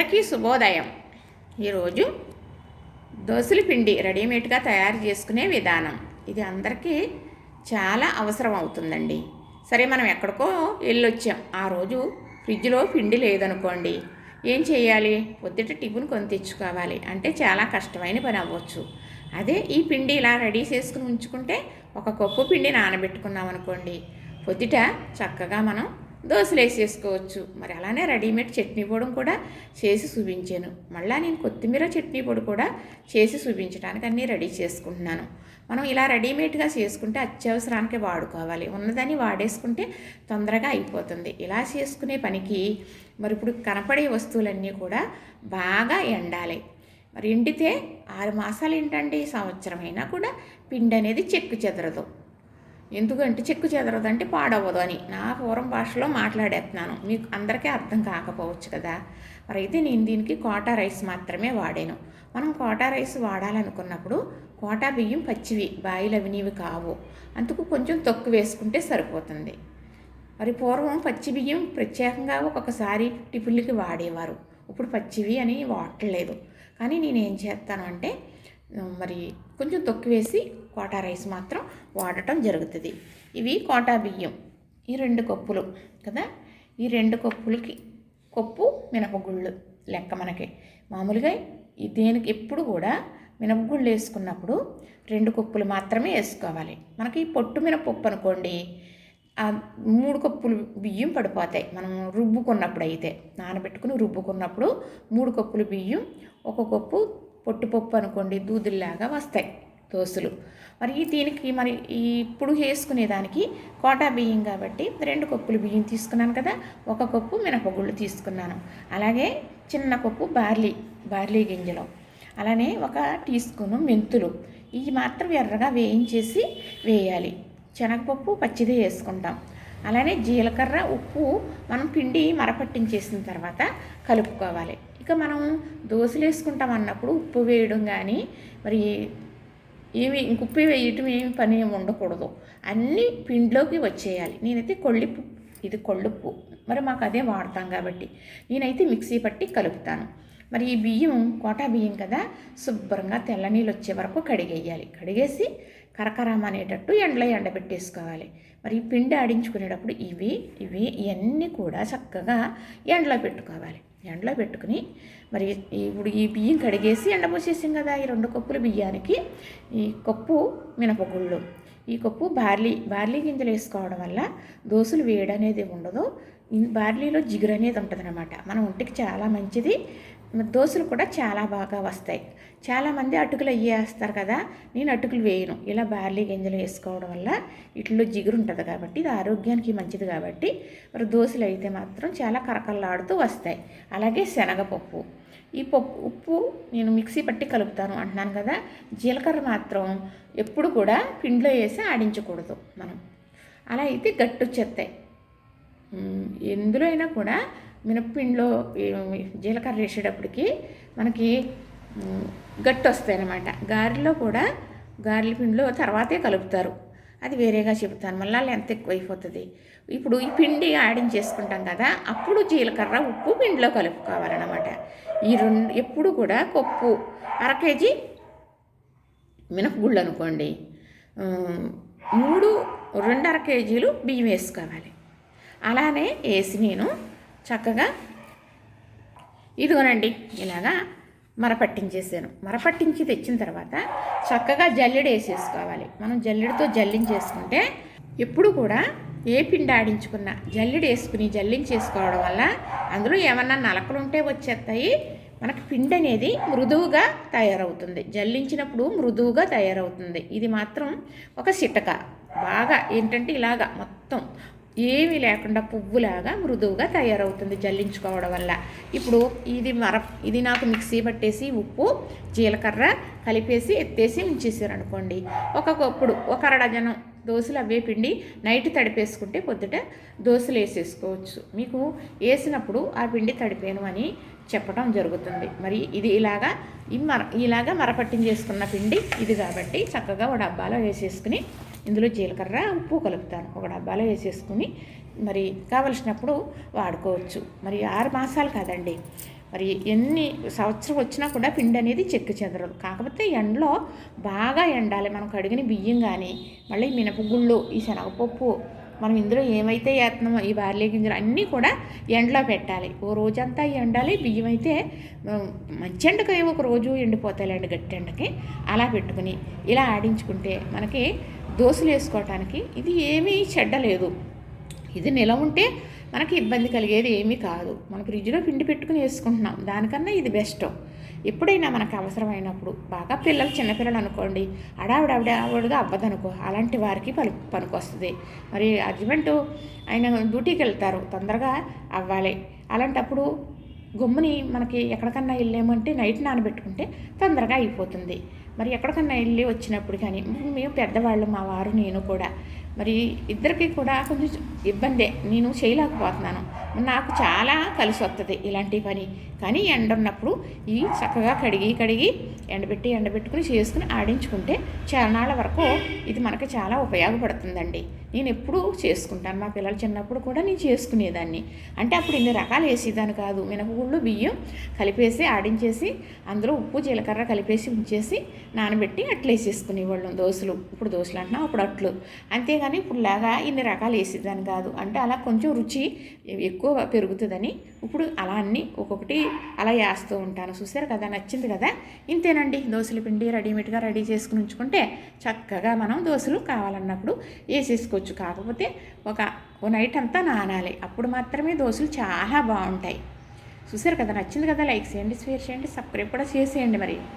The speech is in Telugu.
అందరికీ శుభోదయం. ఈరోజు దోశల పిండి రెడీమేడ్గా తయారు చేసుకునే విధానం. ఇది అందరికీ చాలా అవసరం అవుతుందండి. సరే మనం ఎక్కడికో వెళ్ళొచ్చాం. ఆ రోజు ఫ్రిడ్జ్లో పిండి లేదనుకోండి ఏం చేయాలి? పొద్దుట టిఫిన్ కొని తెచ్చుకోవాలి. అంటే చాలా కష్టమైన పని అవ్వచ్చు. అదే ఈ పిండి ఇలా రెడీ చేసుకుని ఉంచుకుంటే ఒక కప్పు పిండి నానబెట్టుకున్నాం అనుకోండి పొద్దుట చక్కగా మనం దోశలు వేసేసుకోవచ్చు. మరి అలానే రెడీమేడ్ చట్నీ పొడి కూడా చేసి చూపించాను. మళ్ళీ నేను కొత్తిమీర చట్నీ పొడి కూడా చేసి చూపించడానికి అన్నీ రెడీ చేసుకుంటున్నాను. మనం ఇలా రెడీమేడ్గా చేసుకుంటే అత్యవసరానికి వాడుకోవాలి. ఉన్నదని వాడేసుకుంటే తొందరగా అయిపోతుంది. ఇలా చేసుకునే పనికి మరి ఇప్పుడు కనపడే వస్తువులన్నీ కూడా బాగా ఎండాలి. మరి ఎండితే ఆరు మాసాలు ఏంటండి? సంవత్సరం అయినా కూడా పిండి అనేది చెక్కు చెదరదు. ఎందుకంటే చెక్కు చెదరదంటే పాడవదు అని. నా పూర్వం భాషలో మాట్లాడేస్తున్నాను. మీకు అందరికీ అర్థం కాకపోవచ్చు కదా. మరి అయితే నేను దీనికి కోటా రైస్ మాత్రమే వాడాను. మనం కోటా రైస్ వాడాలనుకున్నప్పుడు కోటా బియ్యం పచ్చివి బాయిలు అవినివి కావు. అందుకు కొంచెం తొక్కు వేసుకుంటే సరిపోతుంది. మరి పూర్వం పచ్చి బియ్యం ప్రత్యేకంగా ఒక్కొక్కసారి టిఫిన్లకి వాడేవారు. ఇప్పుడు పచ్చివి అని వాడలేదు కానీ నేనేం చేస్తాను అంటే మరి కొంచెం తొక్కివేసి కోటా రైస్ మాత్రం వాడటం జరుగుతుంది. ఇవి కోటా బియ్యం. ఈ రెండు కప్పులు కదా? ఈ రెండు కప్పులకి కప్పు మినపగుళ్ళు లెక్క మనకి. మామూలుగా ఈ దేనికి ఎప్పుడు కూడా మినపగుళ్ళు వేసుకున్నప్పుడు రెండు కప్పులు మాత్రమే వేసుకోవాలి. మనకి పొట్టు మినపప్పు అనుకోండి ఆ మూడు కప్పులు బియ్యం పడిపోతాయి. మనం రుబ్బుకున్నప్పుడు అయితే నానబెట్టుకుని రుబ్బుకున్నప్పుడు మూడు కప్పులు బియ్యం ఒక కప్పు పొట్టుపప్పు అనుకోండి దూదుల్లాగా వస్తాయి దోశలు. మరి దీనికి మరి ఈ ఇప్పుడు వేసుకునేదానికి కోటా బియ్యం కాబట్టి రెండు కప్పులు బియ్యం తీసుకున్నాను కదా ఒక కప్పు మినపగుళ్ళు తీసుకున్నాను. అలాగే చిన్న కప్పు బార్లీ బార్లీ గింజలు. అలానే ఒక టీ స్పూను మెంతులు. ఇవి మాత్రం ఎర్రగా వేయించేసి వేయాలి. శనగపప్పు పచ్చిదే వేసుకుంటాం. అలానే జీలకర్ర ఉప్పు మనం పిండి మరపట్టించేసిన తర్వాత కలుపుకోవాలి. ఇంకా మనం దోశలు వేసుకుంటాం అన్నప్పుడు ఉప్పు వేయడం కానీ మరి ఏమి ఇంక ఉప్పు వేయటం ఏమి పని ఏమి ఉండకూడదు. అన్నీ పిండిలోకి వచ్చేయాలి. నేనైతే కొళ్ళిప్పు ఇది కొళ్ళుప్పు. మరి మాకు అదే వాడతాం కాబట్టి నేనైతే మిక్సీ పట్టి కలుపుతాను. మరి ఈ బియ్యం కోటా బియ్యం కదా శుభ్రంగా తెల్ల నీళ్ళు వచ్చే వరకు కడిగేయాలి. కడిగేసి కరకరం అనేటట్టు ఎండలో ఎండబెట్టేసుకోవాలి. మరి ఈ పిండి ఆడించుకునేటప్పుడు ఇవి ఇవి ఇవన్నీ కూడా చక్కగా ఎండలో పెట్టుకోవాలి. ఎండలో పెట్టుకుని మరి ఇప్పుడు ఈ బియ్యం కడిగేసి ఎండపోసేసాం కదా ఈ రెండు కప్పుల బియ్యానికి. ఈ కప్పు మినపగుళ్ళు. ఈ కప్పు బార్లీ బార్లీ గింజలు వేసుకోవడం వల్ల దోశలు వేయడనేది ఉండదు. బార్లీలో జిగురు అనేది ఉంటుంది అనమాట మన ఒంటికి చాలా మంచిది. దోశలు కూడా చాలా బాగా వస్తాయి. చాలామంది అటుకులు అయ్యేస్తారు కదా నేను అటుకులు వేయను. ఇలా బార్లీ గింజలు వేసుకోవడం వల్ల ఇట్లో జిగురు ఉంటుంది కాబట్టి ఇది ఆరోగ్యానికి మంచిది కాబట్టి మరి దోశలు అయితే మాత్రం చాలా కరకల్లాడుతూ వస్తాయి. అలాగే శనగపప్పు. ఈ పప్పు ఉప్పు నేను మిక్సీ పట్టి కలుపుతాను అంటున్నాను కదా జీలకర్ర మాత్రం ఎప్పుడు కూడా పిండిలో వేసి ఆడించకూడదు మనం. అలా అయితే గట్టు వచ్చేస్తాయి ఎందులో అయినా కూడా మినప్పిండిలో జీలకర్ర వేసేటప్పటికి మనకి గట్టి వస్తాయి అన్నమాట. గారెలో కూడా గారెల పిండిలో తర్వాతే కలుపుతారు. అది వేరేగా చెబుతాను. మళ్ళీ ఎంత ఎక్కువ అయిపోతుంది ఇప్పుడు ఈ పిండి ఆడించేసుకుంటాం కదా అప్పుడు జీలకర్ర ఉప్పు పిండిలో కలుపుకోవాలన్నమాట. ఈ రెండు ఎప్పుడు కూడా కొప్పు అర కేజీ మినపగుళ్ళు అనుకోండి. మూడు రెండర కేజీలు బియ్యం వేసుకోవాలి. అలానే వేసి నేను చక్కగా ఇదిగోనండి ఇలాగా మరపట్టించేసాను. మరపట్టించి తెచ్చిన తర్వాత చక్కగా జల్లెడ వేసేసుకోవాలి. మనం జల్లెడతో జల్లించేసుకుంటే ఎప్పుడు కూడా ఏ పిండి ఆడించుకున్న జల్లెడ వేసుకుని జల్లించేసుకోవడం వల్ల అందులో ఏమన్నా నలకలు ఉంటే వచ్చేస్తాయి. మనకి పిండి అనేది మృదువుగా తయారవుతుంది. జల్లించినప్పుడు మృదువుగా తయారవుతుంది. ఇది మాత్రం ఒక సిటక బాగా ఏంటంటే ఇలాగా మొత్తం ఏమీ లేకుండా పువ్వులాగా మృదువుగా తయారవుతుంది జల్లించుకోవడం వల్ల. ఇప్పుడు ఇది మర ఇది నాకు మిక్సీ పట్టేసి ఉప్పు జీలకర్ర కలిపేసి ఎత్తేసి ఉంచేసారు అనుకోండి ఒకప్పుడు ఒక అరడజనం దోశలు అవే పిండి నైట్ తడిపేసుకుంటే పొద్దుట దోశలు వేసేసుకోవచ్చు. మీకు వేసినప్పుడు ఆ పిండి తడిపోయాను అని చెప్పడం జరుగుతుంది. మరి ఇది ఇలాగా ఈ మర ఇలాగా మరపట్టించేసుకున్న పిండి ఇది కాబట్టి చక్కగా ఒక డబ్బాలో వేసేసుకుని ఇందులో జీలకర్ర ఉప్పు కలుపుతాను. ఒక డబ్బాలో వేసేసుకుని మరి కావలసినప్పుడు వాడుకోవచ్చు. మరి ఆరు మాసాలు కాదండి. మరి ఎన్ని సంవత్సరం వచ్చినా కూడా పిండి అనేది చెక్కు చెదరదు. కాకపోతే ఎండలో బాగా ఎండాలి. మనం కడిగిన బియ్యం కానీ మళ్ళీ మినపగుళ్ళు ఈ శనగపప్పు మనం ఇందులో ఏమైతే వేస్తున్నామో ఈ బార్లీ గింజలు అన్నీ కూడా ఎండలో పెట్టాలి. ఓ రోజంతా ఎండాలి బియ్యం అయితే మంచి ఎండకి ఒక రోజు ఎండిపోతాయిలేండి గట్టి ఎండకి అలా పెట్టుకుని ఇలా ఆడించుకుంటే మనకి దోశలు వేసుకోవటానికి ఇది ఏమీ చెడ్డ లేదు. ఇది నిల ఉంటే మనకి ఇబ్బంది కలిగేది ఏమీ కాదు. మనం ఫ్రిడ్జ్లో పిండి పెట్టుకుని వేసుకుంటున్నాం. దానికన్నా ఇది బెస్ట్. ఎప్పుడైనా మనకు అవసరమైనప్పుడు బాగా పిల్లలు చిన్నపిల్లలు అనుకోండి అడావిడావిడ అవ్వదు అవ్వదనుకో అలాంటి వారికి పలు పనికొస్తుంది. మరి హస్బెండ్ ఆయన డ్యూటీకి వెళ్తారు తొందరగా అవ్వాలి. అలాంటప్పుడు గమ్ముని మనకి ఎక్కడికన్నా వెళ్ళామంటే నైట్ నానబెట్టుకుంటే తొందరగా అయిపోతుంది. మరి ఎక్కడికన్నా వెళ్ళి వచ్చినప్పుడు కానీ మేము పెద్దవాళ్ళు మా వారు నేను కూడా. మరి ఇద్దరికి కూడా కొంచెం ఇబ్బందే నేను చేయలేకపోతున్నాను. నాకు చాలా కలిసి వస్తుంది ఇలాంటి పని. కానీ ఎండ ఉన్నప్పుడు ఈ చక్కగా కడిగి కడిగి ఎండబెట్టి ఎండబెట్టుకుని చేసుకుని ఆడించుకుంటే చరణాల వరకు ఇది మనకి చాలా ఉపయోగపడుతుందండి. నేను ఎప్పుడూ చేసుకుంటాను. మా పిల్లలు చిన్నప్పుడు కూడా నేను చేసుకునేదాన్ని. అంటే అప్పుడు ఇన్ని రకాలు వేసేదాన్ని కాదు. మినపగుళ్ళు బియ్యం కలిపేసి ఆడించేసి అందులో ఉప్పు జీలకర్ర కలిపేసి ఉంచేసి నానబెట్టి అట్లు వేసేసుకునేవాళ్ళం దోశలు ఇప్పుడు దోశలు అంటున్నా అప్పుడు అట్లు. అంతేగాని ఇప్పుడు లాగా ఇన్ని రకాలు వేసేదాన్ని కాదు. అంటే అలా కొంచెం రుచి ఎక్కువ పెరుగుతుందని ఇప్పుడు అలా అన్నీ ఒక్కొక్కటి అలా వేస్తూ ఉంటాను. చూసారు కదా? నచ్చింది కదా? ఇంతేనండి. దోశల పిండి రెడీమేడ్గా రెడీ చేసుకుని ఉంచుకుంటే చక్కగా మనం దోశలు కావాలన్నప్పుడు వేసేసుకోవచ్చు. కాకపోతే ఒక ఓ నైట్ అంతా నానాలి. అప్పుడు మాత్రమే దోశలు చాలా బాగుంటాయి. చూసారు కదా? నచ్చింది కదా? లైక్ చేయండి షేర్ చేయండి సబ్స్క్రైబ్ కూడా చేసేయండి మరి.